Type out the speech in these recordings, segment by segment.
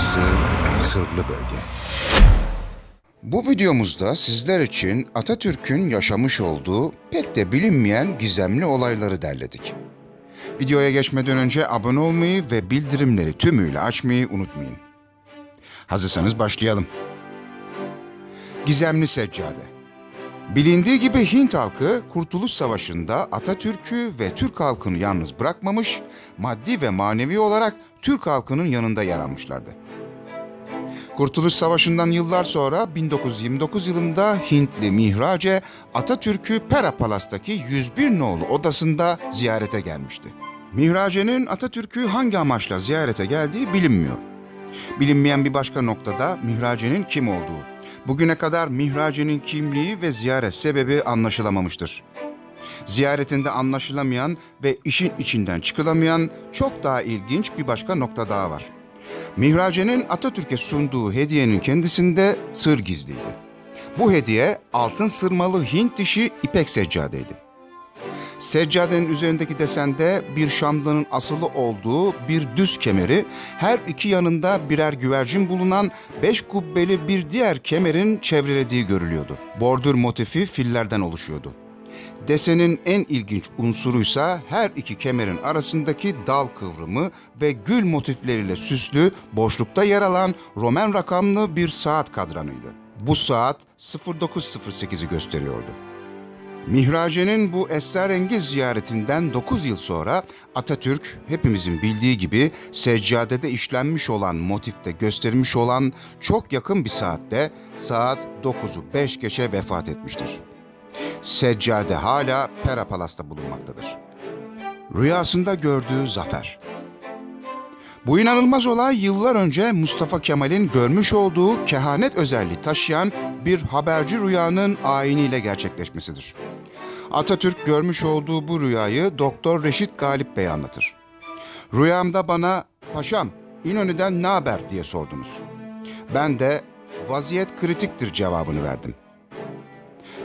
Burası sırlı bölge. Bu videomuzda sizler için Atatürk'ün yaşamış olduğu pek de bilinmeyen gizemli olayları derledik. Videoya geçmeden önce abone olmayı ve bildirimleri tümüyle açmayı unutmayın. Hazırsanız başlayalım. Gizemli Seccade Bilindiği gibi Hint halkı Kurtuluş Savaşı'nda Atatürk'ü ve Türk halkını yalnız bırakmamış, maddi ve manevi olarak Türk halkının yanında yer almışlardı. Kurtuluş Savaşı'ndan yıllar sonra 1929 yılında Hintli Mihrace Atatürk'ü Pera Palas'taki 101 nolu odasında ziyarete gelmişti. Mihrace'nin Atatürk'ü hangi amaçla ziyarete geldiği bilinmiyor. Bilinmeyen bir başka noktada Mihrace'nin kim olduğu. Bugüne kadar Mihrace'nin kimliği ve ziyaret sebebi anlaşılamamıştır. Ziyaretinde anlaşılamayan ve işin içinden çıkılamayan çok daha ilginç bir başka nokta daha var. Mihrace'nin Atatürk'e sunduğu hediyenin kendisinde sır gizliydi. Bu hediye altın sırmalı Hint dişi ipek seccadeydi. Seccadenin üzerindeki desende bir şamdanın asılı olduğu bir düz kemeri, her iki yanında birer güvercin bulunan beş kubbeli bir diğer kemerin çevrelediği görülüyordu. Bordür motifi fillerden oluşuyordu. Desenin en ilginç unsuruysa her iki kemerin arasındaki dal kıvrımı ve gül motifleriyle süslü boşlukta yer alan Roman rakamlı bir saat kadranıydı. Bu saat 09.08'i gösteriyordu. Mihrace'nin bu esrarengiz ziyaretinden 9 yıl sonra Atatürk hepimizin bildiği gibi seccadede işlenmiş olan motifte göstermiş olan çok yakın bir saatte saat 9'u 5 geçe vefat etmiştir. Seccade hala Pera Palas'ta bulunmaktadır. Rüyasında gördüğü zafer. Bu inanılmaz olay yıllar önce Mustafa Kemal'in görmüş olduğu kehanet özelliği taşıyan bir haberci rüyanın ayiniyle gerçekleşmesidir. Atatürk görmüş olduğu bu rüyayı Doktor Reşit Galip Bey anlatır. Rüyamda bana "Paşam, İnönü'den ne haber?" diye sordunuz. Ben de "Vaziyet kritiktir." cevabını verdim.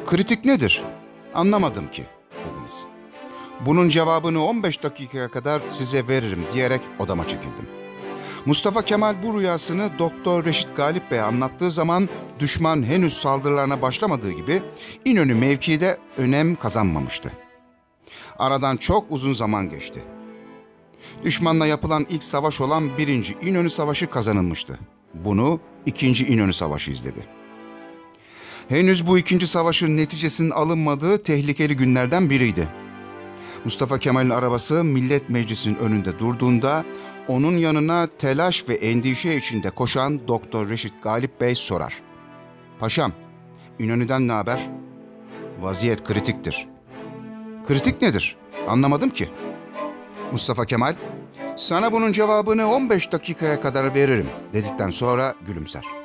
Kritik nedir? Anlamadım ki dediniz. Bunun cevabını 15 dakikaya kadar size veririm diyerek odama çekildim. Mustafa Kemal bu rüyasını Doktor Reşit Galip Bey'e anlattığı zaman düşman henüz saldırılarına başlamadığı gibi İnönü mevkii de önem kazanmamıştı. Aradan çok uzun zaman geçti. Düşmanla yapılan ilk savaş olan 1. İnönü Savaşı kazanılmıştı. Bunu 2. İnönü Savaşı izledi. Henüz bu ikinci savaşın neticesinin alınmadığı tehlikeli günlerden biriydi. Mustafa Kemal'in arabası Millet Meclisi'nin önünde durduğunda onun yanına telaş ve endişe içinde koşan Doktor Reşit Galip Bey sorar. Paşam, İnönü'den ne haber? Vaziyet kritiktir. Kritik nedir? Anlamadım ki. Mustafa Kemal, sana bunun cevabını 15 dakikaya kadar veririm dedikten sonra gülümser.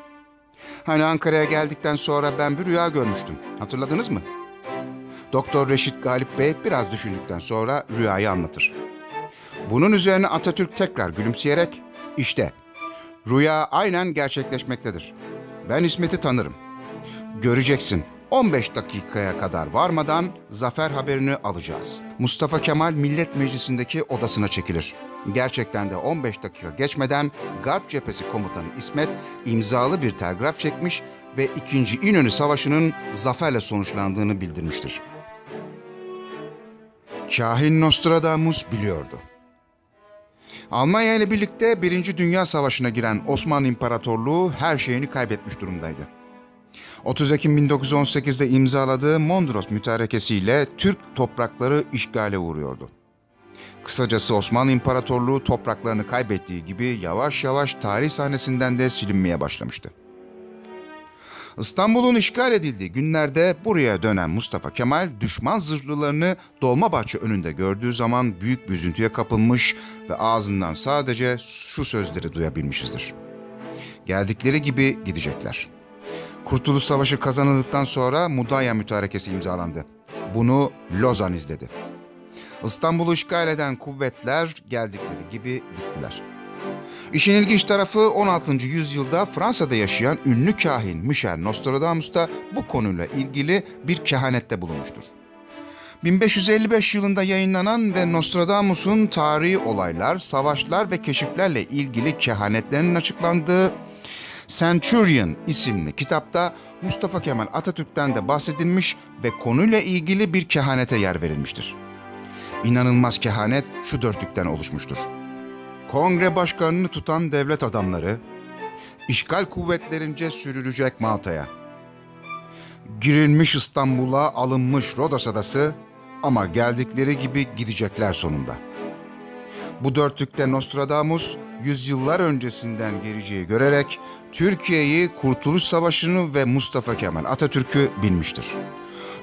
Hani Ankara'ya geldikten sonra ben bir rüya görmüştüm. Hatırladınız mı? Doktor Reşit Galip Bey biraz düşündükten sonra rüyayı anlatır. Bunun üzerine Atatürk tekrar gülümseyerek işte rüya aynen gerçekleşmektedir. Ben İsmet'i tanırım. Göreceksin 15 dakikaya kadar varmadan zafer haberini alacağız. Mustafa Kemal Millet Meclisi'ndeki odasına çekilir. Gerçekten de 15 dakika geçmeden Garp Cephesi Komutanı İsmet imzalı bir telgraf çekmiş ve 2. İnönü Savaşı'nın zaferle sonuçlandığını bildirmiştir. Kahin Nostradamus biliyordu. Almanya ile birlikte Birinci Dünya Savaşı'na giren Osmanlı İmparatorluğu her şeyini kaybetmiş durumdaydı. 30 Ekim 1918'de imzaladığı Mondros mütarekesiyle Türk toprakları işgale uğruyordu. Kısacası Osmanlı İmparatorluğu topraklarını kaybettiği gibi yavaş yavaş tarih sahnesinden de silinmeye başlamıştı. İstanbul'un işgal edildiği günlerde buraya dönen Mustafa Kemal düşman zırhlılarını Dolmabahçe önünde gördüğü zaman büyük bir üzüntüye kapılmış ve ağzından sadece şu sözleri duyabilmişizdir. Geldikleri gibi gidecekler. Kurtuluş Savaşı kazanıldıktan sonra Mudanya Mütarekesi imzalandı. Bunu Lozan izledi. İstanbul'u işgal eden kuvvetler geldikleri gibi gittiler. İşin ilginç tarafı 16. yüzyılda Fransa'da yaşayan ünlü kahin Michel Nostradamus da bu konuyla ilgili bir kehanette bulunmuştur. 1555 yılında yayınlanan ve Nostradamus'un tarihi olaylar, savaşlar ve keşiflerle ilgili kehanetlerinin açıklandığı Centurion isimli kitapta Mustafa Kemal Atatürk'ten de bahsedilmiş ve konuyla ilgili bir kehanete yer verilmiştir. İnanılmaz kehanet şu dörtlükten oluşmuştur. Kongre başkanını tutan devlet adamları, işgal kuvvetlerince sürülecek Malta'ya. Girilmiş İstanbul'a alınmış Rodos adası ama geldikleri gibi gidecekler sonunda. Bu dörtlükte Nostradamus yüzyıllar öncesinden geleceği görerek Türkiye'yi, Kurtuluş Savaşı'nı ve Mustafa Kemal Atatürk'ü bilmiştir.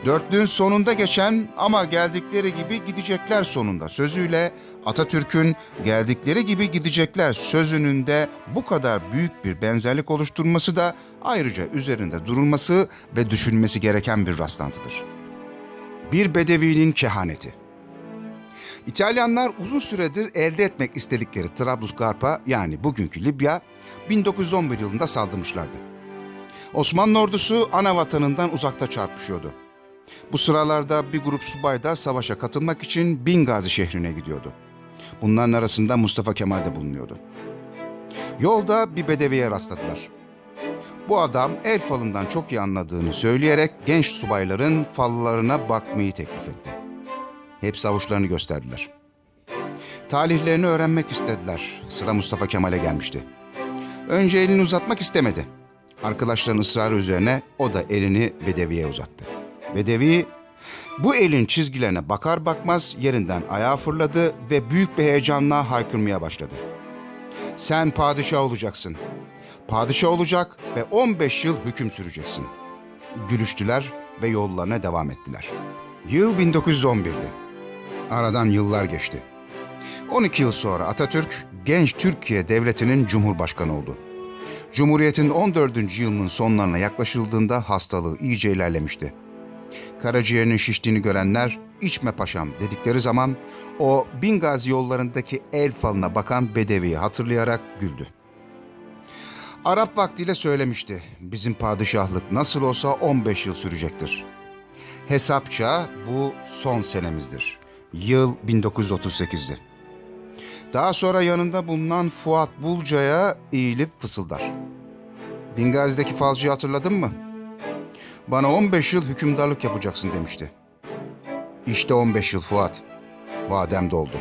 Dörtlüğün sonunda geçen ama geldikleri gibi gidecekler sonunda sözüyle Atatürk'ün geldikleri gibi gidecekler sözünün de bu kadar büyük bir benzerlik oluşturması da ayrıca üzerinde durulması ve düşünmesi gereken bir rastlantıdır. Bir Bedevi'nin kehaneti İtalyanlar uzun süredir elde etmek istedikleri Trablusgarp'a yani bugünkü Libya 1911 yılında saldırmışlardı. Osmanlı ordusu ana vatanından uzakta çarpışıyordu. Bu sıralarda bir grup subay da savaşa katılmak için Bingazi şehrine gidiyordu. Bunların arasında Mustafa Kemal de bulunuyordu. Yolda bir bedeviye rastladılar. Bu adam el falından çok iyi anladığını söyleyerek genç subayların fallarına bakmayı teklif etti. Hepsi avuçlarını gösterdiler. Talihlerini öğrenmek istediler. Sıra Mustafa Kemal'e gelmişti. Önce elini uzatmak istemedi. Arkadaşların ısrarı üzerine o da elini Bedevi'ye uzattı. Bedevi bu elin çizgilerine bakar bakmaz yerinden ayağa fırladı ve büyük bir heyecanla haykırmaya başladı. Sen padişah olacaksın. Padişah olacak ve 15 yıl hüküm süreceksin. Gülüştüler ve yollarına devam ettiler. Yıl 1911'di. Aradan yıllar geçti. 12 yıl sonra Atatürk genç Türkiye Devleti'nin Cumhurbaşkanı oldu. Cumhuriyet'in 14. yılının sonlarına yaklaşıldığında hastalığı iyice ilerlemişti. Karaciğerinin şiştiğini görenler içme paşam dedikleri zaman o Bingazi yollarındaki el falına bakan Bedevi'yi hatırlayarak güldü. Arap vaktiyle söylemişti. Bizim padişahlık nasıl olsa 15 yıl sürecektir. Hesapça bu son senemizdir. Yıl 1938'di. Daha sonra yanında bulunan Fuat Bulca'ya eğilip fısıldar. Bingazi'deki falcıyı hatırladın mı? Bana 15 yıl hükümdarlık yapacaksın demişti. İşte 15 yıl Fuat. Vadem doldu.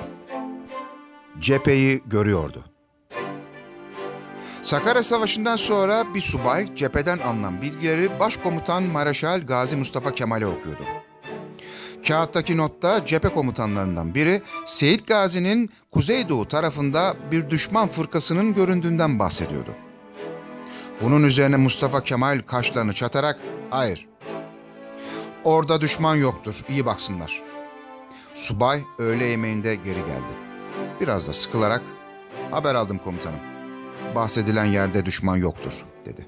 Cepheyi görüyordu. Sakarya Savaşı'ndan sonra bir subay cepheden alınan bilgileri Başkomutan Mareşal Gazi Mustafa Kemal'e okuyordu. Kağıttaki notta cephe komutanlarından biri Seyit Gazi'nin Kuzeydoğu tarafında bir düşman fırkasının göründüğünden bahsediyordu. Bunun üzerine Mustafa Kemal kaşlarını çatarak hayır orada düşman yoktur iyi baksınlar. Subay öğle yemeğinde geri geldi. Biraz da sıkılarak haber aldım komutanım. Bahsedilen yerde düşman yoktur dedi.